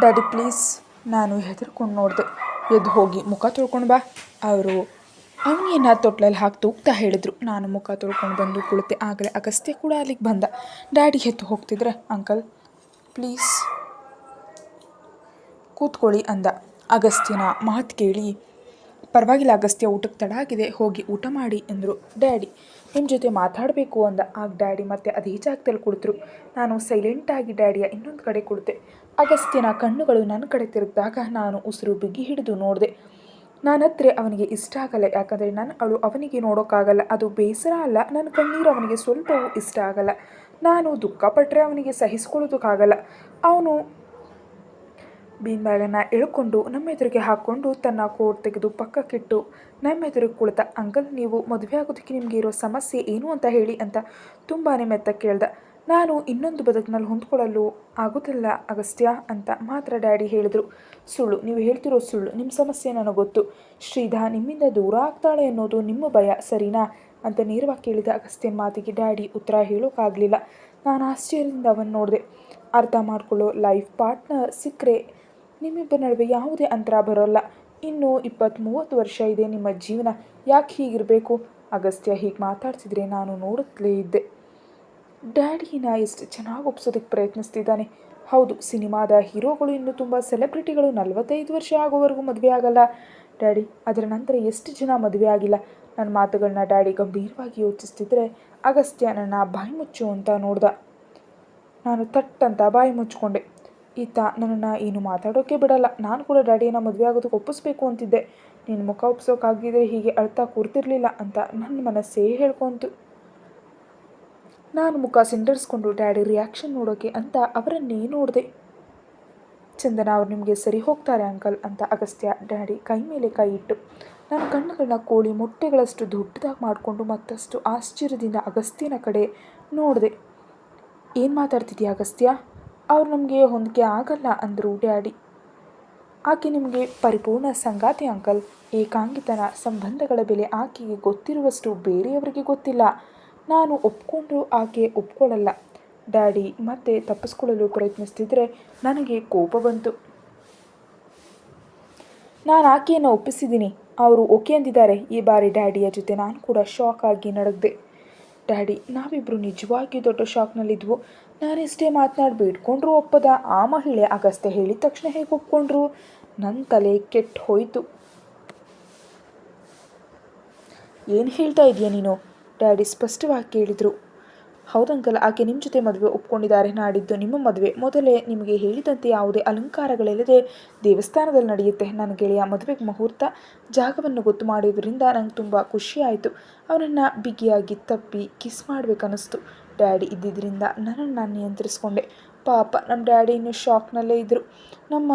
Daddy please, ನಾನು ಹೆದರ್ಕೊಂಡು ನೋಡಿದೆ. ಎದ್ದು ಹೋಗಿ ಮುಖ ತೊಳ್ಕೊಂಡು ಬಾ. ಅವರು ಅವನಿಗೆ ತೊಟ್ಲಲ್ಲಿ ಹಾಕಿ ತೂಗ್ತಾ ಹೇಳಿದ್ರು. ನಾನು ಮುಖ ತೊಳ್ಕೊಂಡು ಬಂದು ಕುಳಿತೆ. ಆಗಲೇ ಅಗಸ್ತ್ಯ ಕೂಡ ಅಲ್ಲಿಗೆ ಬಂದ. ಡ್ಯಾಡಿ ಎದ್ದು ಹೋಗ್ತಿದ್ರೆ, ಅಂಕಲ್? ಪ್ಲೀಸ್. ಕೂತ್ಕೊಳ್ಳಿ ಅಂದ. ಅಗಸ್ತ್ಯನ ಮಾತು ಕೇಳಿ, ಪರವಾಗಿಲ್ಲ ಅಗಸ್ತ್ಯ, ಊಟಕ್ಕೆ ತಡ ಆಗಿದೆ. ಹೋಗಿ ಊಟ ಮಾಡಿ ಎಂದರು ಡ್ಯಾಡಿ. ನಿಮ್ಮ ಜೊತೆ ಮಾತಾಡಬೇಕು ಅಂದ. ಆಗ ಡ್ಯಾಡಿ ಮತ್ತೆ ಅದೇ ಜಾಗದಲ್ಲಿ ಕುಳಿತರು. ನಾನು ಸೈಲೆಂಟಾಗಿ ಡ್ಯಾಡಿಯ ಇನ್ನೊಂದು ಕಡೆ ಕುಳಿತೆ. ಅಗಸ್ತ್ಯನ ಕಣ್ಣುಗಳು ನನ್ನ ಕಡೆ ತಿರುಗಿದಾಗ ನಾನು ಉಸಿರು ಬಿಗಿ ಹಿಡಿದು ನೋಡಿದೆ. ನಾನತ್ರೆ ಅವನಿಗೆ ಇಷ್ಟ ಆಗಲ್ಲ, ಯಾಕಂದರೆ ನಾನು ಅವಳು ಅವನಿಗೆ ನೋಡೋಕ್ಕಾಗಲ್ಲ. ಅದು ಬೇಸರ ಅಲ್ಲ, ನನ್ನ ಕಣ್ಣೀರು ಅವನಿಗೆ ಸ್ವಲ್ಪವೂ ಇಷ್ಟ ಆಗಲ್ಲ. ನಾನು ದುಃಖಪಟ್ಟರೆ ಅವನಿಗೆ ಸಹಿಸ್ಕೊಳ್ಳೋದಕ್ಕಾಗಲ್ಲ. ಅವನು ಬೀನ್ ಬ್ಯಾಗನ್ನು ಎಳ್ಕೊಂಡು ನಮ್ಮ ಎದುರಿಗೆ ಹಾಕ್ಕೊಂಡು ತನ್ನ ಕೋಟ್ ತೆಗೆದು ಪಕ್ಕಕ್ಕಿಟ್ಟು, ನಮ್ಮ ಎದುರಿಗೆ ಕುಳಿತ, ಅಂಕಲ್, ನೀವು ಮದುವೆ ಆಗೋದಕ್ಕೆ ನಿಮಗೆ ಇರೋ ಸಮಸ್ಯೆ ಏನು ಅಂತ ಹೇಳಿ ಅಂತ ತುಂಬಾ ಮೆತ್ತ ಕೇಳ್ದ. ನಾನು ಇನ್ನೊಂದು ಬದುಕಿನಲ್ಲಿ ಹೊಂದ್ಕೊಳ್ಳಲು ಆಗುತ್ತಿಲ್ಲ, ಅಗಸ್ತ್ಯ ಅಂತ ಮಾತ್ರ ಡ್ಯಾಡಿ ಹೇಳಿದರು. ಸುಳ್ಳು, ನೀವು ಹೇಳ್ತಿರೋ ಸುಳ್ಳು ನಿಮ್ಮ ಸಮಸ್ಯೆ ನನಗೆ ಗೊತ್ತು. ಶ್ರೀಧಾ, ನಿಮ್ಮಿಂದ ದೂರ ಆಗ್ತಾಳೆ ಅನ್ನೋದು ನಿಮ್ಮ ಭಯ, ಸರಿನಾ? ಅಂತ ನೇರವಾಗಿ ಕೇಳಿದ ಅಗಸ್ತ್ಯ ಮಾತಿಗೆ ಡ್ಯಾಡಿ ಉತ್ತರ ಹೇಳೋಕ್ಕಾಗಲಿಲ್ಲ ನಾನು ಆಶ್ಚರ್ಯದಿಂದ ಅವನು ನೋಡಿದೆ. ಅರ್ಥ ಮಾಡ್ಕೊಳ್ಳೋ ಲೈಫ್ ಪಾರ್ಟ್ನರ್ ಸಿಕ್ಕರೆ ನಿಮ್ಮಿಬ್ಬರ ನಡುವೆ ಯಾವುದೇ ಅಂತರ ಬರೋಲ್ಲ. ಇನ್ನು ಇಪ್ಪತ್ತ್ ಮೂವತ್ತು ವರ್ಷ ಇದೆ ನಿಮ್ಮ ಜೀವನ. ಯಾಕೆ ಹೀಗಿರಬೇಕು? ಅಗಸ್ತ್ಯ ಹೀಗೆ ಮಾತಾಡ್ತಿದ್ರೆ ನಾನು ನೋಡುತ್ತಲೇ ಇದ್ದೆ. ಡ್ಯಾಡಿನ ಎಷ್ಟು ಚೆನ್ನಾಗಿ ಒಪ್ಸೋದಕ್ಕೆ ಪ್ರಯತ್ನಿಸ್ತಿದ್ದಾನೆ. ಹೌದು, ಸಿನಿಮಾದ ಹೀರೋಗಳು ಇನ್ನು ತುಂಬ ಸೆಲೆಬ್ರಿಟಿಗಳು ನಲವತ್ತೈದು ವರ್ಷ ಆಗೋವರೆಗೂ ಮದುವೆ ಆಗಲ್ಲ. ಡ್ಯಾಡಿ, ಅದರ ನಂತರ ಎಷ್ಟು ಜನ ಮದುವೆ ಆಗಿಲ್ಲ? ನನ್ನ ಮಾತುಗಳನ್ನ ಡ್ಯಾಡಿ ಗಂಭೀರವಾಗಿ ಯೋಚಿಸ್ತಿದ್ರೆ ಅಗಸ್ತ್ಯ ನನ್ನ ಬಾಯಿ ಮುಚ್ಚು ಅಂತ ನೋಡ್ದ. ನಾನು ತಟ್ಟಂತ ಬಾಯಿ ಮುಚ್ಚಿಕೊಂಡೆ. ಈತ ನನ್ನನ್ನು ಏನು ಮಾತಾಡೋಕ್ಕೆ ಬಿಡಲ್ಲ. ನಾನು ಕೂಡ ಡ್ಯಾಡಿಯನ್ನು ಮದುವೆ ಆಗೋದಕ್ಕೆ ಒಪ್ಪಿಸ್ಬೇಕು ಅಂತಿದ್ದೆ. ನೀನು ಮುಖ ಒಪ್ಸೋಕ್ಕಾಗಿದ್ರೆ ಹೀಗೆ ಅಳ್ತಾ ಕೂರ್ತಿರ್ಲಿಲ್ಲ ಅಂತ ನನ್ನ ಮನಸ್ಸೇ ಹೇಳ್ಕೊಂತು. ನಾನು ಮುಖ ಸಿಂಡರ್ಸ್ಕೊಂಡು ಡ್ಯಾಡಿ ರಿಯಾಕ್ಷನ್ ನೋಡೋಕೆ ಅಂತ ಅವರನ್ನೇ ನೋಡಿದೆ. ಚಂದನ ಅವ್ರು ನಿಮಗೆ ಸರಿ ಹೋಗ್ತಾರೆ ಅಂಕಲ್ ಅಂತ ಅಗಸ್ತ್ಯ ಡ್ಯಾಡಿ ಕೈ ಮೇಲೆ ಕೈ ಇಟ್ಟು. ನಾನು ಕಣ್ಣುಗಳನ್ನ ಕೋಳಿ ಮೊಟ್ಟೆಗಳಷ್ಟು ದೊಡ್ಡದಾಗಿ ಮಾಡಿಕೊಂಡು ಮತ್ತಷ್ಟು ಆಶ್ಚರ್ಯದಿಂದ ಅಗಸ್ತ್ಯನ ಕಡೆ ನೋಡಿದೆ. ಏನು ಮಾತಾಡ್ತಿದ್ದೀಯ ಅಗಸ್ತ್ಯ? ಅವ್ರು ನಮಗೆ ಹೊಂದಿಕೆ ಆಗಲ್ಲ ಅಂದರು ಡ್ಯಾಡಿ. ಆಕೆ ನಿಮಗೆ ಪರಿಪೂರ್ಣ ಸಂಗಾತಿ ಅಂಕಲ್. ಏಕಾಂಗಿತನ ಸಂಬಂಧಗಳ ಬೆಲೆ ಆಕೆಗೆ ಗೊತ್ತಿರುವಷ್ಟು ಬೇರೆಯವರಿಗೆ ಗೊತ್ತಿಲ್ಲ. ನಾನು ಒಪ್ಕೊಂಡ್ರು ಆಕೆ ಒಪ್ಕೊಳ್ಳಲ್ಲ. ಡ್ಯಾಡಿ ಮತ್ತೆ ತಪ್ಪಿಸ್ಕೊಳ್ಳಲು ಪ್ರಯತ್ನಿಸ್ತಿದ್ರೆ ನನಗೆ ಕೋಪ ಬಂತು. ನಾನು ಆಕೆಯನ್ನು ಒಪ್ಪಿಸಿದ್ದೀನಿ. ಅವರು ಓಕೆ ಅಂದಿದ್ದಾರೆ. ಈ ಬಾರಿ ಡ್ಯಾಡಿಯ ಜೊತೆ ನಾನು ಕೂಡ ಶಾಕ್ ಆಗಿ ನಡಗ್ದೆ. ಡ್ಯಾಡಿ ನಾವಿಬ್ಬರು ನಿಜವಾಗಿ ದೊಡ್ಡ ಶಾಕ್ನಲ್ಲಿದ್ವು ನಾನಿಷ್ಟೇ ಮಾತನಾಡಿ ಬೇಡ್ಕೊಂಡ್ರು ಒಪ್ಪದ. ಆ ಮಹಿಳೆ ಅಗಸ್ತ್ಯ ಹೇಳಿದ ತಕ್ಷಣ ಹೇಗೆ ಒಪ್ಕೊಂಡ್ರು? ನನ್ನ ತಲೆ ಕೆಟ್ಟು ಹೋಯಿತು. ಏನು ಹೇಳ್ತಾ ಇದೆಯಾ ನೀನು? ಡ್ಯಾಡಿ ಸ್ಪಷ್ಟವಾಗಿ ಕೇಳಿದರು. ಹೌದಂಕಲ್, ಆಕೆ ನಿಮ್ಮ ಜೊತೆ ಮದುವೆ ಒಪ್ಕೊಂಡಿದ್ದಾರೆ. ನಾಡಿದ್ದು ನಿಮ್ಮ ಮದುವೆ. ಮೊದಲೇ ನಿಮಗೆ ಹೇಳಿದಂತೆ ಯಾವುದೇ ಅಲಂಕಾರಗಳಿಲ್ಲದೆ ದೇವಸ್ಥಾನದಲ್ಲಿ ನಡೆಯುತ್ತೆ. ನನ್ನ ಗೆಳೆಯ ಮದುವೆಗೆ ಮುಹೂರ್ತ ಜಾಗವನ್ನು ಗೊತ್ತು ಮಾಡಿದ್ರಿಂದ ನಂಗೆ ತುಂಬ ಖುಷಿಯಾಯಿತು. ಅವನನ್ನು ಬಿಗಿಯಾಗಿ ತಪ್ಪಿ ಕಿಸ್ ಮಾಡಬೇಕನ್ನಿಸ್ತು. ಡ್ಯಾಡಿ ಇದ್ದಿದ್ದರಿಂದ ನನ್ನನ್ನು ನಾನು ನಿಯಂತ್ರಿಸ್ಕೊಂಡೆ. ಪಾಪ ನಮ್ಮ ಡ್ಯಾಡಿ ಇನ್ನೂ ಶಾಕ್ನಲ್ಲೇ ಇದ್ದರು ನಮ್ಮ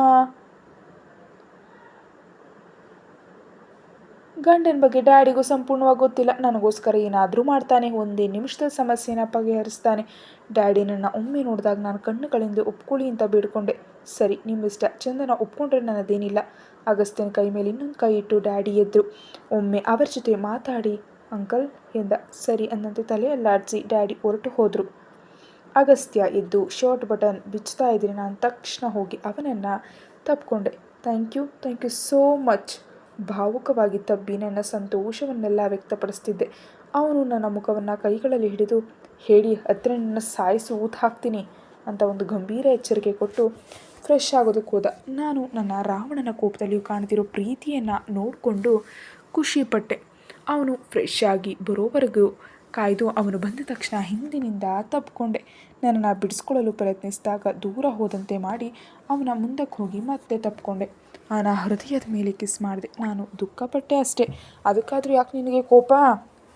ಗಂಡನ ಬಗ್ಗೆ ಡ್ಯಾಡಿಗೂ ಸಂಪೂರ್ಣವಾಗಿ ಗೊತ್ತಿಲ್ಲ. ನನಗೋಸ್ಕರ ಏನಾದರೂ ಮಾಡ್ತಾನೆ, ಒಂದೇ ನಿಮಿಷದ ಸಮಸ್ಯೆನ ಬಗೆಹರಿಸ್ತಾನೆ. ಡ್ಯಾಡಿ ನನ್ನ ಒಮ್ಮೆ ನೋಡಿದಾಗ ನಾನು ಕಣ್ಣುಗಳಿಂದ ಒಪ್ಕೊಳ್ಳಿ ಅಂತ ಬೇಡ್ಕೊಂಡೆ. ಸರಿ ನಿಮ್ಮಿಷ್ಟ ಚಂದನ ಒಪ್ಕೊಂಡ್ರೆ ನನ್ನದೇನಿಲ್ಲ. ಅಗಸ್ತ್ಯನ ಕೈ ಮೇಲೆ ಇನ್ನೊಂದು ಕೈ ಇಟ್ಟು ಡ್ಯಾಡಿ ಎದ್ರು. ಒಮ್ಮೆ ಅವರ ಜೊತೆ ಮಾತಾಡಿ, ಅಂಕಲ್ ಎಂದ. ಸರಿ ಅನ್ನಂತೆ ತಲೆಯಲ್ಲಾಡಿಸಿ ಡ್ಯಾಡಿ ಹೊರಟು ಹೋದರು. ಅಗಸ್ತ್ಯ ಎದ್ದು ಶರ್ಟ್ ಬಟನ್ ಬಿಚ್ತಾ ಇದ್ರೆ ನಾನು ತಕ್ಷಣ ಹೋಗಿ ಅವನನ್ನು ತಪ್ಕೊಂಡೆ. Thank you thank you so much. ಭಾವುಕವಾಗಿ ತಬ್ಬಿ ನನ್ನ ಸಂತೋಷವನ್ನೆಲ್ಲ ವ್ಯಕ್ತಪಡಿಸ್ತಿದ್ದೆ. ಅವನು ನನ್ನ ಮುಖವನ್ನು ಕೈಗಳಲ್ಲಿ ಹಿಡಿದು, ಹೇಳಿ ಹತ್ತಿರ ನನ್ನ ಸಾಯಿಸಿ ಊತ ಹಾಕ್ತೀನಿ ಅಂತ ಒಂದು ಗಂಭೀರ ಎಚ್ಚರಿಕೆ ಕೊಟ್ಟು ಫ್ರೆಶ್ ಆಗೋದಕ್ಕೆ ಹೋದ. ನಾನು ನನ್ನ ರಾವಣನ ಕೋಪದಲ್ಲಿಯೂ ಕಾಣ್ತಿರೋ ಪ್ರೀತಿಯನ್ನು ನೋಡಿಕೊಂಡು ಖುಷಿಪಟ್ಟೆ ಅವನು ಫ್ರೆಶ್ ಆಗಿ ಬರೋವರೆಗೂ ಕಾಯ್ದು ಅವನು ಬಂದ ತಕ್ಷಣ ಹಿಂದಿನಿಂದ ತಪ್ಪಿಕೊಂಡೆ ನನ್ನನ್ನು ಬಿಡಿಸ್ಕೊಳ್ಳಲು ಪ್ರಯತ್ನಿಸಿದಾಗ ದೂರ ಹೋದಂತೆ ಮಾಡಿ ಅವನ ಮುಂದಕ್ಕೆ ಹೋಗಿ ಮತ್ತೆ ತಪ್ಪಿಕೊಂಡೆ ಅವನ ಹೃದಯದ ಮೇಲೆ ಕಿಸ್ ಮಾಡಿದೆ. ನಾನು ದುಃಖಪಟ್ಟೆ ಅಷ್ಟೇ. ಅದಕ್ಕಾದರೂ ಯಾಕೆ ನಿನಗೆ ಕೋಪ?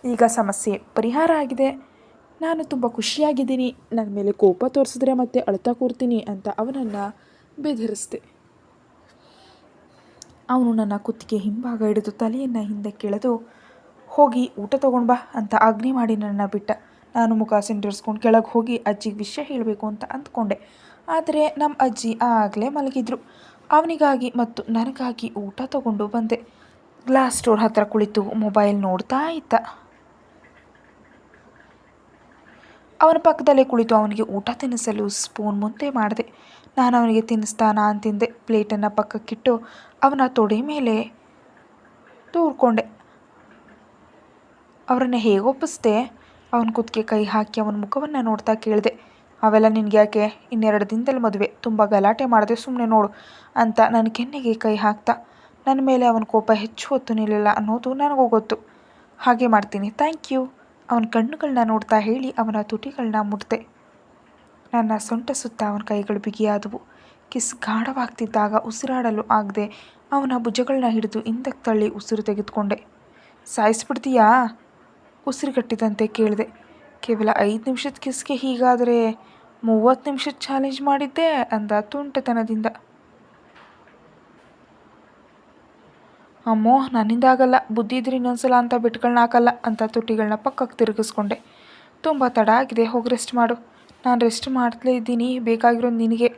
ಈಗ ಸಮಸ್ಯೆ. ಪರಿಹಾರ ಆಗಿದೆ. ನಾನು ತುಂಬ ಖುಷಿಯಾಗಿದ್ದೀನಿ. ನನ್ನ ಮೇಲೆ ಕೋಪ ತೋರಿಸಿದ್ರೆ ಮತ್ತೆ ಅಳ್ತಾ ಕೂರ್ತೀನಿ ಅಂತ ಅವನನ್ನು ಬೆದರಿಸಿದೆ. ಅವನು ನನ್ನ ಕುತ್ತಿಗೆ ಹಿಂಭಾಗ ಹಿಡಿದು ತಲೆಯನ್ನು ಹಿಂದೆ ಕೆಳೆದು ಹೋಗಿ ಊಟ ತೊಗೊಂಡು ಬಾ ಅಂತ ಅಗ್ನಿ ಮಾಡಿ ನನ್ನ ಬಿಟ್ಟ. ನಾನು ಮುಖ ಸಿಂಡರ್ಸ್ಕೊಂಡು ಕೆಳಗೆ ಹೋಗಿ ಅಜ್ಜಿಗೆ ವಿಷಯ ಹೇಳಬೇಕು ಅಂತ ಅಂದ್ಕೊಂಡೆ. ಆದರೆ ನಮ್ಮ ಅಜ್ಜಿ ಆಗಲೇ ಮಲಗಿದ್ರು. ಅವನಿಗಾಗಿ ಮತ್ತು ನನಗಾಗಿ ಊಟ ತಗೊಂಡು ಬಂದೆ. ಗ್ಲಾಸ್ ಸ್ಟೋರ್ ಹತ್ರ ಕುಳಿತು ಮೊಬೈಲ್ ನೋಡ್ತಾ ಇದ್ದ. ಅವನ ಪಕ್ಕದಲ್ಲೇ ಕುಳಿತು ಅವನಿಗೆ ಊಟ ತಿನ್ನಿಸಲು ಸ್ಪೂನ್ ಮುಂದೆ ಮಾಡಿದೆ. ನಾನು ಅವನಿಗೆ ತಿನ್ನಿಸ್ತಾ ನಾನು ತಿಂದೆ. ಪ್ಲೇಟನ್ನು ಪಕ್ಕಕ್ಕಿಟ್ಟು ಅವನ ತೊಡೆ ಮೇಲೆ ತೂರ್ಕೊಂಡೆ. ಅವರನ್ನು ಹೇಗೊಪ್ಪಿಸ್ದೆ ಅವನ ಕುತ್ತಿಗೆ ಕೈ ಹಾಕಿ ಅವನ ಮುಖವನ್ನು ನೋಡ್ತಾ ಕೇಳಿದೆ. ಅವೆಲ್ಲ ನಿನಗೆ ಯಾಕೆ? ಇನ್ನೆರಡು ದಿನದಲ್ಲಿ ಮದುವೆ. ತುಂಬ ಗಲಾಟೆ ಮಾಡಿದೆ. ಸುಮ್ಮನೆ ನೋಡು ಅಂತ ನನ್ನ ಕೆನ್ನೆಗೆ ಕೈ ಹಾಕ್ತಾ ನನ್ನ ಮೇಲೆ ಅವನ ಕೋಪ ಹೆಚ್ಚು ಹೊತ್ತು ನಿಲ್ಲಿಲ್ಲ ಅನ್ನೋದು ನನಗೂ ಗೊತ್ತು. ಹಾಗೆ ಮಾಡ್ತೀನಿ. Thank you. ಅವನ ಕಣ್ಣುಗಳನ್ನ ನೋಡ್ತಾ ಹೇಳಿ ಅವನ ತುಟಿಗಳನ್ನ ಮುಟ್ದೆ. ನನ್ನ ಸೊಂಟ ಸುತ್ತ ಅವನ ಕೈಗಳು ಬಿಗಿಯಾದವು. ಕಿಸ್ ಗಾಢವಾಗ್ತಿದ್ದಾಗ ಉಸಿರಾಡಲು ಆಗದೆ ಅವನ ಭುಜಗಳನ್ನ ಹಿಡಿದು ಹಿಂದಕ್ಕೆ ತಳ್ಳಿ ಉಸಿರು ತೆಗೆದುಕೊಂಡೆ. ಸಾಯಿಸ್ಬಿಡ್ತೀಯಾ? ಉಸಿರುಗಟ್ಟಿದಂತೆ ಕೇಳಿದೆ. ಕೇವಲ ಐದು ನಿಮಿಷದ ಕಿಸ್ಗೆ ಹೀಗಾದರೆ ಮೂವತ್ತು ನಿಮಿಷದ ಚಾಲೆಂಜ್ ಮಾಡಿದ್ದೆ ಅಂದ ತುಂಟತನದಿಂದ. ಅಮ್ಮೋ, ನನ್ನಿಂದ ಆಗಲ್ಲ. ಬುದ್ಧಿ ಇದ್ರೆ ಇನ್ನೊಂದ್ಸಲ ಅಂತ ಬಿಟ್ಗಳನ್ನ ಹಾಕಲ್ಲ ಅಂತ ತುಟಿಗಳನ್ನ ಪಕ್ಕಕ್ಕೆ ತಿರುಗಿಸ್ಕೊಂಡೆ. ತುಂಬ ತಡ ಆಗಿದೆ, ಹೋಗಿ ರೆಸ್ಟ್ ಮಾಡು. ನಾನು ರೆಸ್ಟ್ ಮಾಡ್ತಲೇ ಇದ್ದೀನಿ ಬೇಕಾಗಿರೋ ನಿನಗೆ.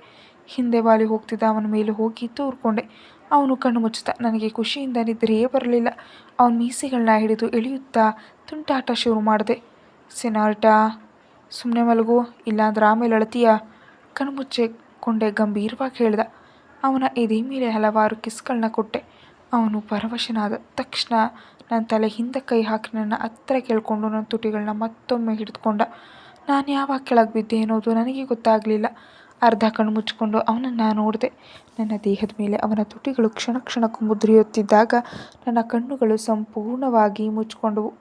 ಹಿಂದೆ ಬಾಲಿ ಹೋಗ್ತಿದ್ದ ಅವನ ಮೇಲೆ ಹೋಗಿ ತೂರ್ಕೊಂಡೆ. ಅವನು ಕಣ್ಣು ಮುಚ್ಚುತ್ತ, ನನಗೆ ಖುಷಿಯಿಂದ ನಿದ್ರೆಯೇ ಬರಲಿಲ್ಲ. ಅವನ ಮೀಸೆಗಳನ್ನ ಹಿಡಿದು ಎಳೆಯುತ್ತಾ ತುಂಟಾಟ ಶುರು ಮಾಡಿದೆ. ಸೆನಾರ್ಟಾ ಸುಮ್ಮನೆ ಮಲಗು, ಇಲ್ಲಾಂದ್ರೆ ಆಮೇಲೆ ಅಳ್ತೀಯ? ಕಣ್ಣು ಮುಚ್ಚಿಕೊಂಡೆ ಗಂಭೀರವಾಗಿ ಹೇಳ್ದ. ಅವನ ಎದೆ ಮೇಲೆ ಹಲವಾರು ಕಿಸ್ಗಳನ್ನ ಕೊಟ್ಟೆ. ಅವನು ಪರವಶನಾದ ತಕ್ಷಣ ನನ್ನ ತಲೆ ಹಿಂದೆ ಕೈ ಹಾಕಿ ನನ್ನ ಹತ್ತಿರ ಕೇಳಿಕೊಂಡು ನನ್ನ ತುಟಿಗಳನ್ನ ಮತ್ತೊಮ್ಮೆ ಹಿಡಿದುಕೊಂಡ. ನಾನು ಯಾವಾಗ ಕೆಳಗೆ ಬಿದ್ದೆ ಅನ್ನೋದು ನನಗೆ ಗೊತ್ತಾಗಲಿಲ್ಲ. ಅರ್ಧ ಕಣ್ಣು ಮುಚ್ಚಿಕೊಂಡು ಅವನನ್ನು ನೋಡಿದೆ. ನನ್ನ ದೇಹದ ಮೇಲೆ ಅವನ ತುಟಿಗಳು ಕ್ಷಣ ಕ್ಷಣಕ್ಕೂ ಮುದ್ರೆಯುತ್ತಿದ್ದಾಗ ನನ್ನ ಕಣ್ಣುಗಳು ಸಂಪೂರ್ಣವಾಗಿ ಮುಚ್ಚಿಕೊಂಡವು.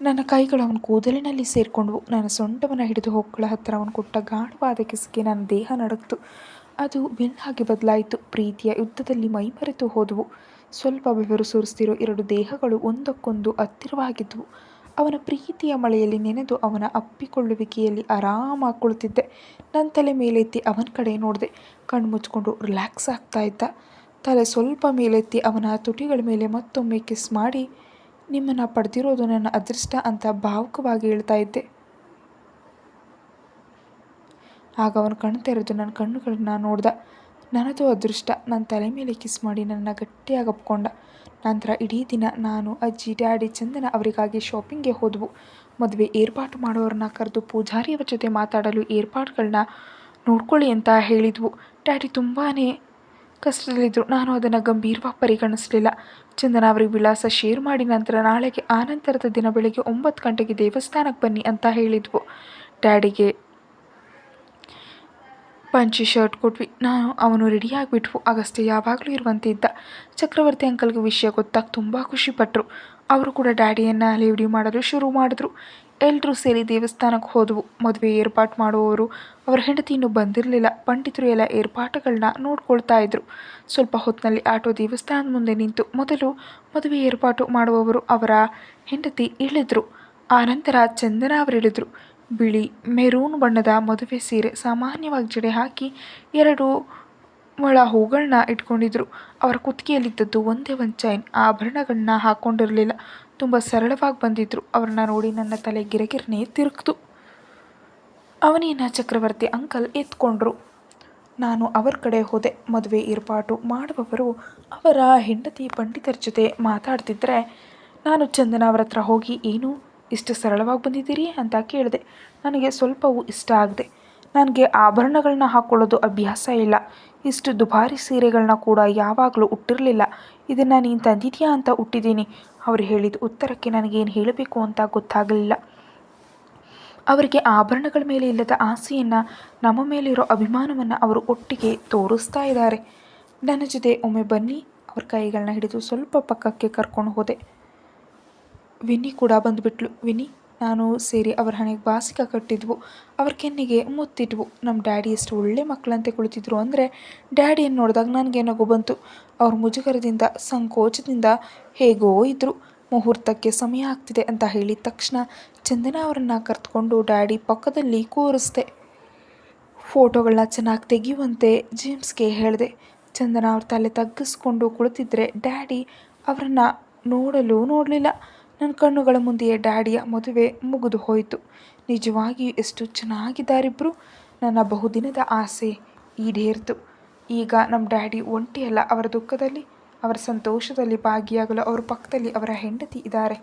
ನನ್ನ ಕೈಗಳು ಅವನ ಕೂದಲಿನಲ್ಲಿ ಸೇರಿಕೊಂಡವು. ನನ್ನ ಸೊಂಟವನ್ನು ಹಿಡಿದು ಹೊಕ್ಕಳ ಹತ್ತಿರ ಅವನು ಕೊಟ್ಟ ಗಾಢವಾದ ಕಿಸಿಗೆ ನನ್ನ ದೇಹ ನಡಕ್ತು ಅದು ಬೆನ್ನಾಗಿ ಬದಲಾಯಿತು. ಪ್ರೀತಿಯ ಯುದ್ಧದಲ್ಲಿ ಮೈಮರೆತು ಹೋದವು. ಸ್ವಲ್ಪ ಬೆವರು ಸುರಿಸ್ತಿರೋ ಎರಡು ದೇಹಗಳು ಒಂದಕ್ಕೊಂದು ಹತ್ತಿರವಾಗಿದ್ದವು ಅವನ ಪ್ರೀತಿಯ ಮಳೆಯಲ್ಲಿ ನೆನೆದು ಅವನ ಅಪ್ಪಿಕೊಳ್ಳುವಿಕೆಯಲ್ಲಿ ಆರಾಮಾಗಿ ಕುಳಿತಿದ್ದೆ ನನ್ನ ತಲೆ ಮೇಲೆತ್ತಿ ಅವನ ಕಡೆ ನೋಡಿದೆ. ಕಣ್ಣು ಮುಚ್ಕೊಂಡು ರಿಲ್ಯಾಕ್ಸ್ ಆಗ್ತಾ ಇದ್ದ. ತಲೆ ಸ್ವಲ್ಪ ಮೇಲೆತ್ತಿ ಅವನ ತುಟಿಗಳ ಮೇಲೆ ಮತ್ತೊಮ್ಮೆ ಕಿಸ್ ಮಾಡಿ, ನಿಮ್ಮನ್ನು ಪಡೆದಿರೋದು ನನ್ನ ಅದೃಷ್ಟ ಅಂತ ಭಾವುಕವಾಗಿ ಹೇಳ್ತಾ ಇದ್ದೆ. ಆಗ ಅವನು ಕಣ್ಣು ತೆರೆದು ನನ್ನ ಕಣ್ಣುಗಳನ್ನ ನೋಡ್ದ. ನನ್ನದು ಅದೃಷ್ಟ. ನನ್ನ ತಲೆ ಮೇಲೆ ಕಿಸ್ ಮಾಡಿ ನನ್ನ ಗಟ್ಟಿಯಾಗಿ ಅಪ್ಕೊಂಡ ನಂತರ ಇಡೀ ದಿನ ನಾನು, ಅಜ್ಜಿ, ಡ್ಯಾಡಿ, ಚಂದನ ಅವರಿಗಾಗಿ ಶಾಪಿಂಗ್ಗೆ ಹೋದವು. ಮದುವೆ ಏರ್ಪಾಟು ಮಾಡೋರನ್ನ ಕರೆದು ಪೂಜಾರಿಯವರ ಜೊತೆ ಮಾತಾಡಲು ಏರ್ಪಾಡುಗಳನ್ನ ನೋಡ್ಕೊಳ್ಳಿ ಅಂತ ಹೇಳಿದ್ವು. ಡ್ಯಾಡಿ ತುಂಬಾ ಕಷ್ಟದಲ್ಲಿದ್ದರು ನಾನು ಅದನ್ನು ಗಂಭೀರವಾಗಿ ಪರಿಗಣಿಸಲಿಲ್ಲ. ಚಂದನ ಅವರಿಗೆ ವಿಳಾಸ ಶೇರ್ ಮಾಡಿ ನಂತರ ನಾಳೆಗೆ ಆನಂತರದ ದಿನ ಬೆಳಗ್ಗೆ ಒಂಬತ್ತು ಗಂಟೆಗೆ ದೇವಸ್ಥಾನಕ್ಕೆ ಬನ್ನಿ ಅಂತ ಹೇಳಿದ್ವು. ಡ್ಯಾಡಿಗೆ ಪಂಚಿ ಶರ್ಟ್ ಕೊಟ್ವಿ. ನಾನು ಅವನು ರೆಡಿಯಾಗಿಬಿಟ್ವು ಅಗಸ್ತ್ಯ ಯಾವಾಗಲೂ ಇರುವಂತೆ ಇದ್ದ. ಚಕ್ರವರ್ತಿ ಅಂಕಲ್ಗೆ ವಿಷಯ ಗೊತ್ತಾಗಿ ತುಂಬ ಖುಷಿಪಟ್ಟರು ಅವರು ಕೂಡ ಡ್ಯಾಡಿಯನ್ನು ಲೇವಡಿ ಮಾಡಲು ಶುರು ಮಾಡಿದ್ರು. ಎಲ್ಲರೂ ಸೇರಿ ದೇವಸ್ಥಾನಕ್ಕೆ ಹೋದವು. ಮದುವೆ ಏರ್ಪಾಟು ಮಾಡುವವರು. ಅವರ ಹೆಂಡತಿ ಇನ್ನೂ ಬಂದಿರಲಿಲ್ಲ. ಪಂಡಿತರು ಎಲ್ಲ ಏರ್ಪಾಟುಗಳನ್ನ ನೋಡ್ಕೊಳ್ತಾ ಇದ್ರು. ಸ್ವಲ್ಪ ಹೊತ್ತಿನಲ್ಲಿ ಆಟೋ ದೇವಸ್ಥಾನದ ಮುಂದೆ ನಿಂತು ಮೊದಲು ಮದುವೆ ಏರ್ಪಾಟು ಮಾಡುವವರು ಅವರ ಹೆಂಡತಿ ಇಳಿದ್ರು. ಆನಂತರ ಚಂದನ ಅವರಿಳಿದ್ರು ಬಿಳಿ ಮೆರೂನ್ ಬಣ್ಣದ ಮದುವೆ ಸೀರೆ ಸಾಮಾನ್ಯವಾಗಿ ಜಡೆ ಹಾಕಿ ಎರಡು ಮೊಳ ಹೂಗಳನ್ನ ಇಟ್ಕೊಂಡಿದ್ರು. ಅವರ ಕುತ್ತಿಗೆಯಲ್ಲಿದ್ದದ್ದು ಒಂದೇ ಒಂದು ಚೈನ್. ಆಭರಣಗಳನ್ನ ಹಾಕ್ಕೊಂಡಿರಲಿಲ್ಲ ತುಂಬ ಸರಳವಾಗಿ ಬಂದಿದ್ರು. ಅವ್ರನ್ನ ನೋಡಿ ನನ್ನ ತಲೆ ಗಿರಗಿರನೆ ತಿರುಗ್ತು. ಅವನೇನ ಚಕ್ರವರ್ತಿ ಅಂಕಲ್ ಎತ್ಕೊಂಡ್ರು. ನಾನು ಅವರ ಕಡೆ ಹೋದೆ. ಮದುವೆ ಏರ್ಪಾಟು ಮಾಡುವವರು ಅವರ ಹೆಂಡತಿ ಪಂಡಿತರ ಜೊತೆ ಮಾತಾಡ್ತಿದ್ರೆ ನಾನು ಚಂದನ ಅವರ ಹತ್ರ ಹೋಗಿ, ಏನು? ಇಷ್ಟು ಸರಳವಾಗಿ ಬಂದಿದ್ದೀರಿ ಅಂತ ಕೇಳಿದೆ. ನನಗೆ ಸ್ವಲ್ಪವೂ ಇಷ್ಟ ಆಗದೆ, ನನಗೆ ಆಭರಣಗಳನ್ನ ಹಾಕ್ಕೊಳ್ಳೋದು ಅಭ್ಯಾಸ ಇಲ್ಲ. ಇಷ್ಟು ದುಬಾರಿ ಸೀರೆಗಳನ್ನ ಕೂಡ ಯಾವಾಗಲೂ ಉಟ್ಟಿರಲಿಲ್ಲ. ಇದನ್ನು ನೀನು ತಂದಿದೆಯಾ ಅಂತ ಉಟ್ಟಿದ್ದೀನಿ. ಅವರು ಹೇಳಿದ ಉತ್ತರಕ್ಕೆ ನನಗೇನು ಹೇಳಬೇಕು ಅಂತ ಗೊತ್ತಾಗಲಿಲ್ಲ. ಅವರಿಗೆ ಆಭರಣಗಳ ಮೇಲೆ ಇಲ್ಲದ ಆಸೆಯನ್ನು, ನಮ್ಮ ಮೇಲಿರೋ ಅಭಿಮಾನವನ್ನು ಅವರು ಒಟ್ಟಿಗೆ ತೋರಿಸ್ತಾ ಇದ್ದಾರೆ. ನನ್ನ ಜೊತೆ ಒಮ್ಮೆ ಬನ್ನಿ. ಅವ್ರ ಕೈಗಳನ್ನ ಹಿಡಿದು ಸ್ವಲ್ಪ ಪಕ್ಕಕ್ಕೆ ಕರ್ಕೊಂಡು ಹೋದೆ. ವಿನ್ನಿ ಕೂಡ ಬಂದುಬಿಟ್ಲು. ವಿನಿ, ನಾನು ಸೇರಿ ಅವರ ಹಣೆಗೆ ಬಾಸಿಕ ಕಟ್ಟಿದ್ವು. ಅವ್ರ ಕೆನ್ನಿಗೆ ಮುತ್ತಿಟ್ವು ನಮ್ಮ ಡ್ಯಾಡಿ ಎಷ್ಟು ಒಳ್ಳೆ ಮಕ್ಕಳಂತೆ ಕುಳಿತಿದ್ರು ಅಂದರೆ ಡ್ಯಾಡಿಯನ್ನು ನೋಡಿದಾಗ ನನಗೆ ನಗು ಬಂತು. ಅವ್ರ ಮುಜುಗರದಿಂದ, ಸಂಕೋಚದಿಂದ ಹೇಗೋ ಇದ್ದರು ಮುಹೂರ್ತಕ್ಕೆ ಸಮಯ ಆಗ್ತಿದೆ ಅಂತ ಹೇಳಿದ ತಕ್ಷಣ ಚಂದನ ಅವರನ್ನು ಕರೆದುಕೊಂಡು ಡ್ಯಾಡಿ ಪಕ್ಕದಲ್ಲಿ ಕೂರಿಸ್ದೆ. ಫೋಟೋಗಳನ್ನ ಚೆನ್ನಾಗಿ ತೆಗೆಯುವಂತೆ ಜೇಮ್ಸ್ಗೆ ಹೇಳಿದೆ. ಚಂದನ ಅವ್ರ ತಲೆ ತಗ್ಗಿಸ್ಕೊಂಡು ಕುಳಿತಿದ್ರೆ ಡ್ಯಾಡಿ ಅವರನ್ನು ನೋಡಲು ನೋಡಲಿಲ್ಲ. ನನ್ನ ಕಣ್ಣುಗಳ ಮುಂದೆಯೇ ಡ್ಯಾಡಿಯ ಮದುವೆ ಮುಗಿದು ಹೋಯಿತು. ನಿಜವಾಗಿಯೂ ಎಷ್ಟು ಚೆನ್ನಾಗಿದ್ದಾರಿಬ್ಬರು ನನ್ನ ಬಹುದಿನದ ಆಸೆ ಈಡೇರಿತು. ಈಗ ನಮ್ಮ ಡ್ಯಾಡಿ ಒಂಟಿಯಲ್ಲ ಅವರ ದುಃಖದಲ್ಲಿ, ಅವರ ಸಂತೋಷದಲ್ಲಿ ಭಾಗಿಯಾಗಲು ಅವರ ಪಕ್ಕದಲ್ಲಿ ಅವರ ಹೆಂಡತಿ ಇದ್ದಾರೆ.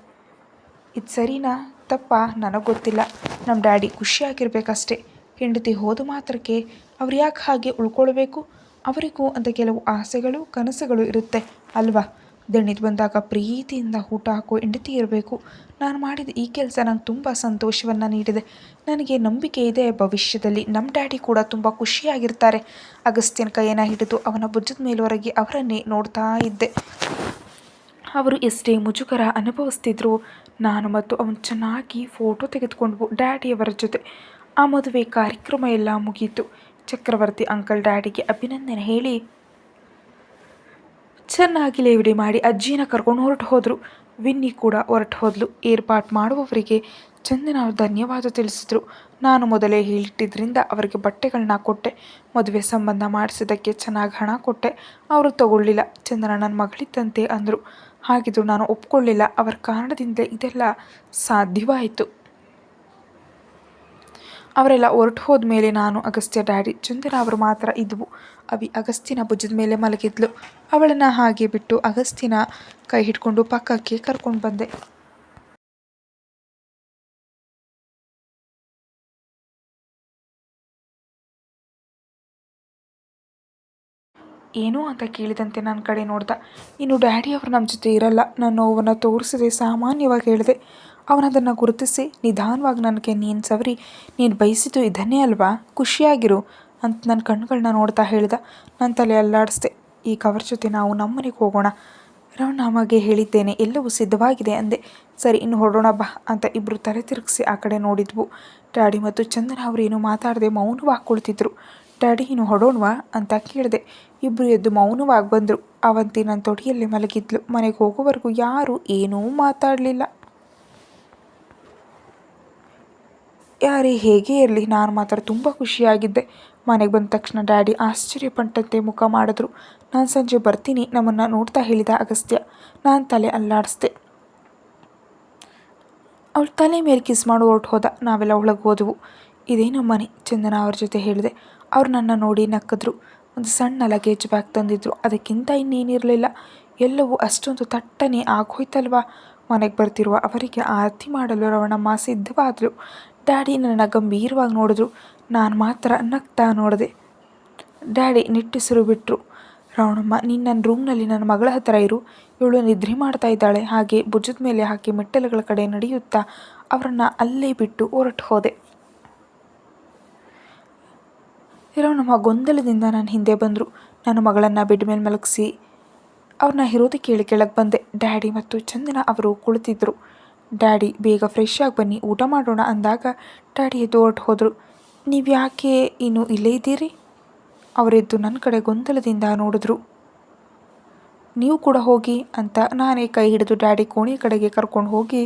ಇದು ಸರಿನಾ? ತಪ್ಪ? ನನಗೆ ಗೊತ್ತಿಲ್ಲ. ನಮ್ಮ ಡ್ಯಾಡಿ ಖುಷಿಯಾಗಿರ್ಬೇಕಷ್ಟೇ. ಹೆಂಡತಿ ಹೋದ ಮಾತ್ರಕ್ಕೆ ಅವ್ರು ಯಾಕೆ ಹಾಗೆ ಉಳ್ಕೊಳ್ಬೇಕು? ಅವರಿಗೂ ಅಂತ ಕೆಲವು ಆಸೆಗಳು, ಕನಸುಗಳು ಇರುತ್ತೆ, ಅಲ್ವಾ? ದಣಿದು ಬಂದಾಗ ಪ್ರೀತಿಯಿಂದ ಊಟ ಹಾಕೋ ಹೆಂಡತಿ ಇರಬೇಕು. ನಾನು ಮಾಡಿದ ಈ ಕೆಲಸ ನಂಗೆ ತುಂಬ ಸಂತೋಷವನ್ನು ನೀಡಿದೆ. ನನಗೆ ನಂಬಿಕೆ ಇದೆ ಭವಿಷ್ಯದಲ್ಲಿ. ನಮ್ಮ ಡ್ಯಾಡಿ ಕೂಡ ತುಂಬ ಖುಷಿಯಾಗಿರ್ತಾರೆ. ಅಗಸ್ತ್ಯನ ಕೈಯನ್ನು ಹಿಡಿದು ಅವನ ಭುಜದ ಮೇಲೊರಗಿ ಅವರನ್ನೇ ನೋಡ್ತಾ ಇದ್ದೆ. ಅವರು ಎಷ್ಟೇ ಮುಜುಗರ ಅನುಭವಿಸ್ತಿದ್ರು ನಾನು ಮತ್ತು ಅವನು ಚೆನ್ನಾಗಿ ಫೋಟೋ ತೆಗೆದುಕೊಂಡ್ವು ಡ್ಯಾಡಿಯವರ ಜೊತೆ. ಆ ಮದುವೆ ಕಾರ್ಯಕ್ರಮ ಎಲ್ಲ ಮುಗೀತು. ಚಕ್ರವರ್ತಿ ಅಂಕಲ್ ಡ್ಯಾಡಿಗೆ ಅಭಿನಂದನೆ ಹೇಳಿ ಚೆನ್ನಾಗಿ ಲೇವಡಿ ಮಾಡಿ ಅಜ್ಜಿನ ಕರ್ಕೊಂಡು ಹೊರಟು ಹೋದರು. ವಿನ್ನಿ ಕೂಡ ಹೊರಟು ಹೋದಳು ಏರ್ಪಾಟ್ ಮಾಡುವವರಿಗೆ ಚಂದನ ಧನ್ಯವಾದ ತಿಳಿಸಿದ್ರು. ನಾನು ಮೊದಲೇ ಹೇಳಿಟ್ಟಿದ್ದರಿಂದ ಅವರಿಗೆ ಬಟ್ಟೆಗಳನ್ನ ಕೊಟ್ಟೆ. ಮದುವೆ ಸಂಬಂಧ ಮಾಡಿಸಿದ್ದಕ್ಕೆ ಚೆನ್ನಾಗಿ ಹಣ ಕೊಟ್ಟೆ. ಅವರು ತಗೊಳ್ಳಿಲ್ಲ. ಚಂದನ ನನ್ನ ಮಗಳಿದ್ದಂತೆ ಅಂದರು. ಹಾಗಿದ್ರು ನಾನು ಒಪ್ಕೊಳ್ಳಿಲ್ಲ. ಅವರ ಕಾರಣದಿಂದ ಇದೆಲ್ಲ ಸಾಧ್ಯವಾಯಿತು. ಅವರೆಲ್ಲ ಹೊರಟು ಹೋದ ಮೇಲೆ ನಾನು ಅಗಸ್ತ್ಯ ಡ್ಯಾಡಿ ಚಂದನ ಅವರು ಮಾತ್ರ ಇದ್ವು. ಅವಿ ಅಗಸ್ತ್ಯನ ಭುಜದ ಮೇಲೆ ಮಲಗಿದ್ಲು. ಅವಳನ್ನು ಹಾಗೆ ಬಿಟ್ಟು ಅಗಸ್ತ್ಯನ ಕೈ ಹಿಡ್ಕೊಂಡು ಪಕ್ಕಕ್ಕೆ ಕರ್ಕೊಂಡು ಬಂದೆ. ಏನು ಅಂತ ಕೇಳಿದಂತೆ ನನ್ನ ಕಡೆ ನೋಡ್ದ. ಇನ್ನು ಡ್ಯಾಡಿ ಅವರು ನಮ್ಮ ಜೊತೆ ಇರಲ್ಲ. ನಾನು ನೋವನ್ನು ತೋರಿಸದೆ, ಸಾಮಾನ್ಯವಾಗಿ ಹೇಳಿದೆ. ಅವನದನ್ನು ಗುರುತಿಸಿ, ನಿಧಾನವಾಗಿ ನನಗೆ ನೀನು ಸವರಿ, ನೀನು ಬಯಸಿದ್ದು ಇದನ್ನೇ ಅಲ್ವಾ? ಖುಷಿಯಾಗಿರು ಅಂತ ನನ್ನ ಕಣ್ಣುಗಳನ್ನ ನೋಡ್ತಾ ಹೇಳ್ದ. ನನ್ನ ತಲೆ ಅಲ್ಲಾಡಿಸ್ದೆ. ಈ ಕವರ್ ಜೊತೆ ನಾವು ನಮ್ಮನೆಗೆ ಹೋಗೋಣ. ರವಣ ನಮಗೆ ಹೇಳಿದ್ದೇನೆ, ಎಲ್ಲವೂ ಸಿದ್ಧವಾಗಿದೆ ಅಂದೆ. ಸರಿ, ಇನ್ನು ಹೊರಡೋಣ ಬಾ ಅಂತ ಇಬ್ಬರು ತಲೆ ತಿರುಗಿಸಿ ಆ ಕಡೆ ನೋಡಿದ್ವು. ಡ್ಯಾಡಿ ಮತ್ತು ಚಂದನ ಅವರೇನು ಮಾತಾಡದೆ ಮೌನವಾಗಿ ಕುಳಿತಿದ್ರು. ಡ್ಯಾಡಿ ಇನ್ನು ಹೊಡೋಣವಾ ಅಂತ ಕೇಳಿದೆ. ಇಬ್ಬರು ಎದ್ದು ಮೌನವಾಗಿ ಬಂದರು. ಅವಂತಿ ನನ್ನ ತೊಡಿಯಲ್ಲಿ ಮಲಗಿದ್ಲು. ಮನೆಗೆ ಹೋಗೋವರೆಗೂ ಯಾರೂ ಏನೂ ಮಾತಾಡಲಿಲ್ಲ. ಯಾರೇ ಹೇಗೆ ಇರಲಿ, ನಾನು ಮಾತ್ರ ತುಂಬ ಖುಷಿಯಾಗಿದ್ದೆ. ಮನೆಗೆ ಬಂದ ತಕ್ಷಣ ಡ್ಯಾಡಿ ಆಶ್ಚರ್ಯಪಟ್ಟಂತೆ ಮುಖ ಮಾಡಿದ್ರು. ನಾನು ಸಂಜೆ ಬರ್ತೀನಿ, ನಮ್ಮನ್ನು ನೋಡ್ತಾ ಹೇಳಿದ ಅಗಸ್ತ್ಯ. ನಾನು ತಲೆ ಅಲ್ಲಾಡಿಸ್ದೆ. ಅವಳು ತಲೆ ಮೇಲೆ ಕಿಸ್ ಮಾಡಿ ಹೊರಟು ಹೋದ. ನಾವೆಲ್ಲ ಒಳಗೆ ಹೋದವು. ಇದೇ ನಮ್ಮ ಮನೆ, ಚಂದನ ಅವ್ರ ಜೊತೆ ಹೇಳಿದೆ. ಅವ್ರು ನನ್ನ ನೋಡಿ ನಕ್ಕಿದ್ರು. ಒಂದು ಸಣ್ಣ ಲಗೇಜ್ ಬ್ಯಾಗ್ ತಂದಿದ್ರು. ಅದಕ್ಕಿಂತ ಇನ್ನೇನಿರಲಿಲ್ಲ. ಎಲ್ಲವೂ ಅಷ್ಟೊಂದು ತಟ್ಟನೆ ಆಗೋಯ್ತಲ್ವಾ ಮನೆಗೆ ಬರ್ತಿರುವ ಅವರಿಗೆ ಆರತಿ ಮಾಡಲು ರವಣಮ್ಮ ಸಿದ್ಧವಾದಳು ಡ್ಯಾಡಿ ನನ್ನ ಗಂಭೀರವಾಗಿ ನೋಡಿದ್ರು. ನಾನು ಮಾತ್ರ ನಗ್ತಾ ನೋಡಿದೆ. ಡ್ಯಾಡಿ ನಿಟ್ಟುಸಿರು ಬಿಟ್ಟರು ರವಣಮ್ಮ, ನೀನು ನನ್ನ ರೂಮ್ನಲ್ಲಿ ನನ್ನ ಮಗಳ ಹತ್ತಿರ ಇರು. ಇವಳು ನಿದ್ರೆ ಮಾಡ್ತಾ ಇದ್ದಾಳೆ. ಹಾಗೆ ಭುಜದ ಮೇಲೆ ಹಾಕಿ ಮೆಟ್ಟಲುಗಳ ಕಡೆ ನಡೆಯುತ್ತಾ ಅವರನ್ನು ಅಲ್ಲೇ ಬಿಟ್ಟು ಹೊರಟು ಹೋದೆ. ರವಣಮ್ಮ ಗೊಂದಲದಿಂದ ನನ್ನ ಹಿಂದೆ ಬಂದರು. ನನ್ನ ಮಗಳನ್ನು ಬೆಡ್ ಮೇಲೆ ಮಲಗಿಸಿ. ಅವ್ರನ್ನ ಇರೋದಕ್ಕೆ ಕೇಳಿ ಕೆಳಗೆ ಬಂದೆ. ಡ್ಯಾಡಿ ಮತ್ತು ಚಂದನ ಅವರು ಕುಳಿತಿದ್ರು. ಡ್ಯಾಡಿ, ಬೇಗ ಫ್ರೆಶ್ ಆಗಿ ಬನ್ನಿ, ಊಟ ಮಾಡೋಣ ಅಂದಾಗ ಡ್ಯಾಡಿ ಎದ್ದು ಹೊರಟು ಹೋದರು. ನೀವು ಯಾಕೆ ಇನ್ನೂ ಇಲ್ಲೇ ಇದ್ದೀರಿ? ಅವರೆದ್ದು ನನ್ನ ಕಡೆ ಗೊಂದಲದಿಂದ ನೋಡಿದ್ರು. ನೀವು ಕೂಡ ಹೋಗಿ ಅಂತ ನಾನೇ ಕೈ ಹಿಡಿದು ಡ್ಯಾಡಿ ಕೋಣೆ ಕಡೆಗೆ ಕರ್ಕೊಂಡು ಹೋಗಿ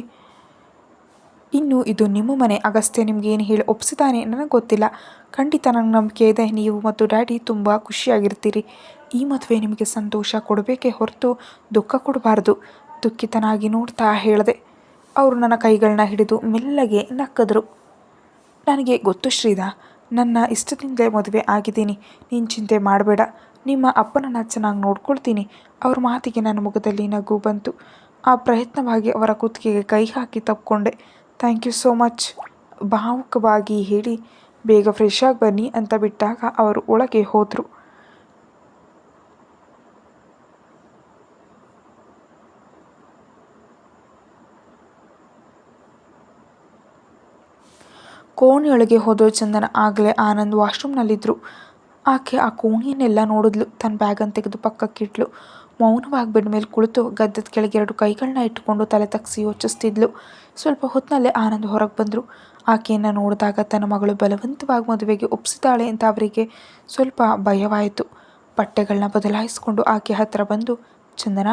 ಇನ್ನು ಇದು ನಿಮ್ಮ ಮನೆ. ಅಗಸ್ತ್ಯ ನಿಮ್ಗೆ ಏನು ಹೇಳಿ ಒಪ್ಸಿದಾನೆ ನನಗೆ ಗೊತ್ತಿಲ್ಲ. ಖಂಡಿತ ನಂಗೆ ನಂಬಿಕೆ ಇದೆ. ನೀವು ಮತ್ತು ಡ್ಯಾಡಿ ತುಂಬ ಖುಷಿಯಾಗಿರ್ತೀರಿ. ಈ ಮದುವೆ ನಿಮಗೆ ಸಂತೋಷ ಕೊಡಬೇಕೇ ಹೊರತು ದುಃಖ ಕೊಡಬಾರ್ದು. ದುಃಖಿತನಾಗಿ ನೋಡ್ತಾ ಹೇಳಿದೆ ಅವರು ನನ್ನ ಕೈಗಳನ್ನ ಹಿಡಿದು ಮೆಲ್ಲಗೆ ನಕ್ಕದ್ರು. ನನಗೆ ಗೊತ್ತು ಶ್ರೀಧಾ, ನನ್ನ ಇಷ್ಟದಿಂದಲೇ ಮದುವೆ ಆಗಿದ್ದೀನಿ. ನೀನು ಚಿಂತೆ ಮಾಡಬೇಡ. ನಿಮ್ಮ ಅಪ್ಪನನ್ನು ಚೆನ್ನಾಗಿ ನೋಡ್ಕೊಳ್ತೀನಿ. ಅವ್ರ ಮಾತಿಗೆ ನನ್ನ ಮುಖದಲ್ಲಿ ನಗು ಬಂತು. ಆ ಪ್ರಯತ್ನವಾಗಿ ಅವರ ಕುತ್ತಿಗೆಗೆ ಕೈ ಹಾಕಿ ತಪ್ಪಿಕೊಂಡೆ ಥ್ಯಾಂಕ್ ಯು ಸೋ ಮಚ್. ಭಾವುಕವಾಗಿ ಹೇಳಿ, ಬೇಗ ಫ್ರೆಶ್ ಆಗಿ ಬನ್ನಿ ಅಂತ ಬಿಟ್ಟಾಗ ಅವರು ಒಳಗೆ ಹೋದರು. ಕೋಣೆಯೊಳಗೆ ಹೋದೋ ಚಂದನ ಆಗಲೇ ಆನಂದ್ ವಾಶ್ರೂಮ್ನಲ್ಲಿದ್ದರು ಆಕೆ ಆ ಕೋಣಿಯನ್ನೆಲ್ಲ ನೋಡಿದ್ಲು. ತನ್ನ ಬ್ಯಾಗನ್ನು ತೆಗೆದು ಪಕ್ಕಕ್ಕಿಟ್ಲು. ಮೌನವಾಗಿ ಬೆಡ್ ಮೇಲೆ ಕುಳಿತು ಗದ್ದದ ಕೆಳಗೆ ಎರಡು ಕೈಗಳನ್ನ ಇಟ್ಟುಕೊಂಡು ತಲೆ ತಗ್ಸಿ ಯೋಚಿಸ್ತಿದ್ಲು. ಸ್ವಲ್ಪ ಹೊತ್ತಿನಲ್ಲೇ ಆನಂದ್ ಹೊರಗೆ ಬಂದರು. ಆಕೆಯನ್ನು ನೋಡಿದಾಗ ತನ್ನ ಮಗಳು ಬಲವಂತವಾಗಿ ಮದುವೆಗೆ ಒಪ್ಪಿಸಿದ್ದಾಳೆ ಅಂತ ಅವರಿಗೆ ಸ್ವಲ್ಪ ಭಯವಾಯಿತು. ಬಟ್ಟೆಗಳನ್ನ ಬದಲಾಯಿಸಿಕೊಂಡು ಆಕೆ ಹತ್ತಿರ ಬಂದು, ಚಂದನ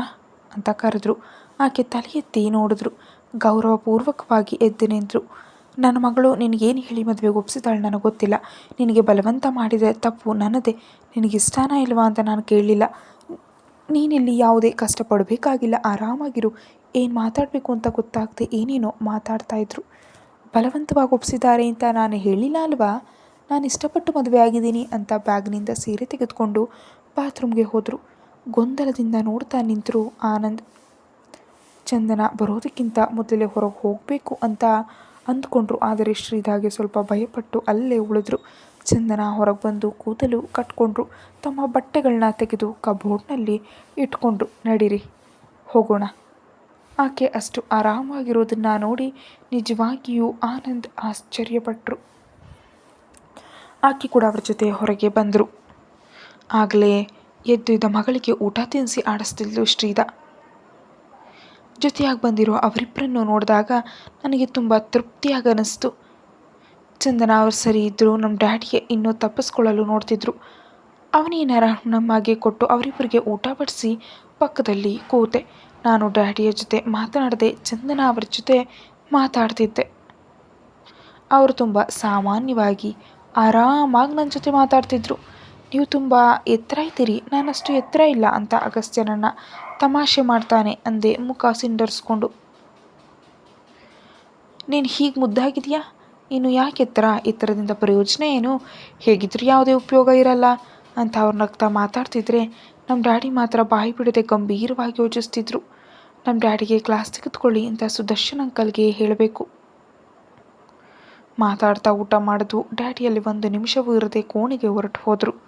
ಅಂತ ಕರೆದ್ರು. ಆಕೆ ತಲೆ ಎತ್ತಿ ನೋಡಿದ್ರು. ಗೌರವಪೂರ್ವಕವಾಗಿ ಎದ್ದು ನಿಂತರು. ನನ್ನ ಮಗಳು ನಿನಗೇನು ಹೇಳಿ ಮದುವೆಗೆ ಒಪ್ಪಿಸಿದಾಳೆ ನನಗೆ ಗೊತ್ತಿಲ್ಲ. ನಿನಗೆ ಬಲವಂತ ಮಾಡಿದ ತಪ್ಪು ನನ್ನದೇ. ನಿನಗೆ ಇಷ್ಟನಾ ಇಲ್ವಾ ಅಂತ ನಾನು ಕೇಳಲಿಲ್ಲ. ನೀನಿಲ್ಲಿ ಯಾವುದೇ ಕಷ್ಟಪಡಬೇಕಾಗಿಲ್ಲ. ಆರಾಮಾಗಿರು. ಏನು ಮಾತಾಡಬೇಕು ಅಂತ ಗೊತ್ತಾಗದೆ ಏನೇನೋ ಮಾತಾಡ್ತಾಯಿದ್ರು ಬಲವಂತವಾಗಿ ಒಪ್ಪಿಸಿದ್ದಾರೆ ಅಂತ ನಾನು ಹೇಳಿಲ್ಲ ಅಲ್ವಾ? ನಾನು ಇಷ್ಟಪಟ್ಟು ಮದುವೆ ಆಗಿದ್ದೀನಿ ಅಂತ ಬ್ಯಾಗ್ನಿಂದ ಸೀರೆ ತೆಗೆದುಕೊಂಡು ಬಾತ್ರೂಮ್ಗೆ ಹೋದರು. ಗೊಂದಲದಿಂದ ನೋಡ್ತಾ ನಿಂತರು ಆನಂದ್. ಚಂದನ ಬರೋದಕ್ಕಿಂತ ಮೊದಲೇ ಹೊರಗೆ ಹೋಗಬೇಕು ಅಂತ ಅಂದ್ಕೊಂಡ್ರು. ಆದರೆ ಶ್ರೀಧಾಗೆ ಸ್ವಲ್ಪ ಭಯಪಟ್ಟು ಅಲ್ಲೇ ಉಳಿದ್ರು. ಚಂದನ ಹೊರಗೆ ಬಂದು ಕೂದಲು ಕಟ್ಕೊಂಡ್ರು. ತಮ್ಮ ಬಟ್ಟೆಗಳನ್ನ ತೆಗೆದು ಕಬೋರ್ಡ್ನಲ್ಲಿ ಇಟ್ಕೊಂಡ್ರು. ನಡೀರಿ, ಹೋಗೋಣ. ಆಕೆ ಅಷ್ಟು ಆರಾಮಾಗಿರೋದನ್ನ ನೋಡಿ ನಿಜವಾಗಿಯೂ ಆನಂದ್ ಆಶ್ಚರ್ಯಪಟ್ಟರು ಆಕೆ ಕೂಡ ಅವ್ರ ಜೊತೆ ಹೊರಗೆ ಬಂದರು. ಆಗಲೇ ಎದ್ದು ಇದ್ದ ಮಗಳಿಗೆ ಊಟ ತಿನ್ನಿಸಿ ಆಡಿಸ್ತಿದ್ಲು ಶ್ರೀಧಾ ಜೊತೆಯಾಗಿ ಬಂದಿರೋ ಅವರಿಬ್ಬರನ್ನು ನೋಡಿದಾಗ ನನಗೆ ತುಂಬ ತೃಪ್ತಿಯಾಗಿ ಅನ್ನಿಸ್ತು ಚಂದನ ಅವ್ರು ಸರಿ ಇದ್ದರು ನಮ್ಮ ಡ್ಯಾಡಿಗೆ ಇನ್ನೂ ತಪ್ಪಿಸ್ಕೊಳ್ಳಲು ನೋಡ್ತಿದ್ರು. ಅವನೇನಾರ ನಮ್ಮಾಗೆ ಕೊಟ್ಟು ಅವರಿಬ್ಬರಿಗೆ ಊಟ ಬಡಿಸಿ ಪಕ್ಕದಲ್ಲಿ ಕೂತೆ. ನಾನು ಡ್ಯಾಡಿಯ ಜೊತೆ ಮಾತನಾಡದೆ, ಚಂದನ ಅವರ ಜೊತೆ ಮಾತಾಡ್ತಿದ್ದೆ. ಅವರು ತುಂಬ ಸಾಮಾನ್ಯವಾಗಿ ಆರಾಮಾಗಿ ನನ್ನ ಜೊತೆ ಮಾತಾಡ್ತಿದ್ರು. ನೀವು ತುಂಬ ಎತ್ತರ ಇದ್ದೀರಿ, ನಾನಷ್ಟು ಎತ್ತರ ಇಲ್ಲ ಅಂತ ಅಗಸ್ತ್ಯನನ್ನು ತಮಾಷೆ ಮಾಡ್ತಾನೆ ಅಂದೆ ಮುಖ ಸಿಂಡರ್ಸ್ಕೊಂಡು. ನೀನು ಹೀಗೆ ಮುದ್ದಾಗಿದೆಯಾ? ಇನ್ನು ಯಾಕೆ ಎತ್ತರ? ಎತ್ತರದಿಂದ ಪ್ರಯೋಜನ ಏನು? ಹೇಗಿದ್ರೂ ಯಾವುದೇ ಉಪಯೋಗ ಇರಲ್ಲ. ಅಂತ ಅವ್ರ ನಗ್ತಾ ಮಾತಾಡ್ತಿದ್ರೆ ನಮ್ಮ ಡ್ಯಾಡಿ ಮಾತ್ರ ಬಾಯಿ ಬಿಡದೆ ಗಂಭೀರವಾಗಿ ಯೋಚಿಸ್ತಿದ್ರು. ನಮ್ಮ ಡ್ಯಾಡಿಗೆ ಕ್ಲಾಸ್ ತೆಗೆದುಕೊಳ್ಳಿ ಅಂತ ಸುದರ್ಶನ್ ಅಂಕಲ್ಗೆ ಹೇಳಬೇಕು. ಮಾತಾಡ್ತಾ ಊಟ ಮಾಡಿದ್ವು. ಡ್ಯಾಡಿಯಲ್ಲಿ ಒಂದು ನಿಮಿಷವೂ ಇರದೆ ಕೋಣೆಗೆ ಹೊರಟು ಹೋದರು.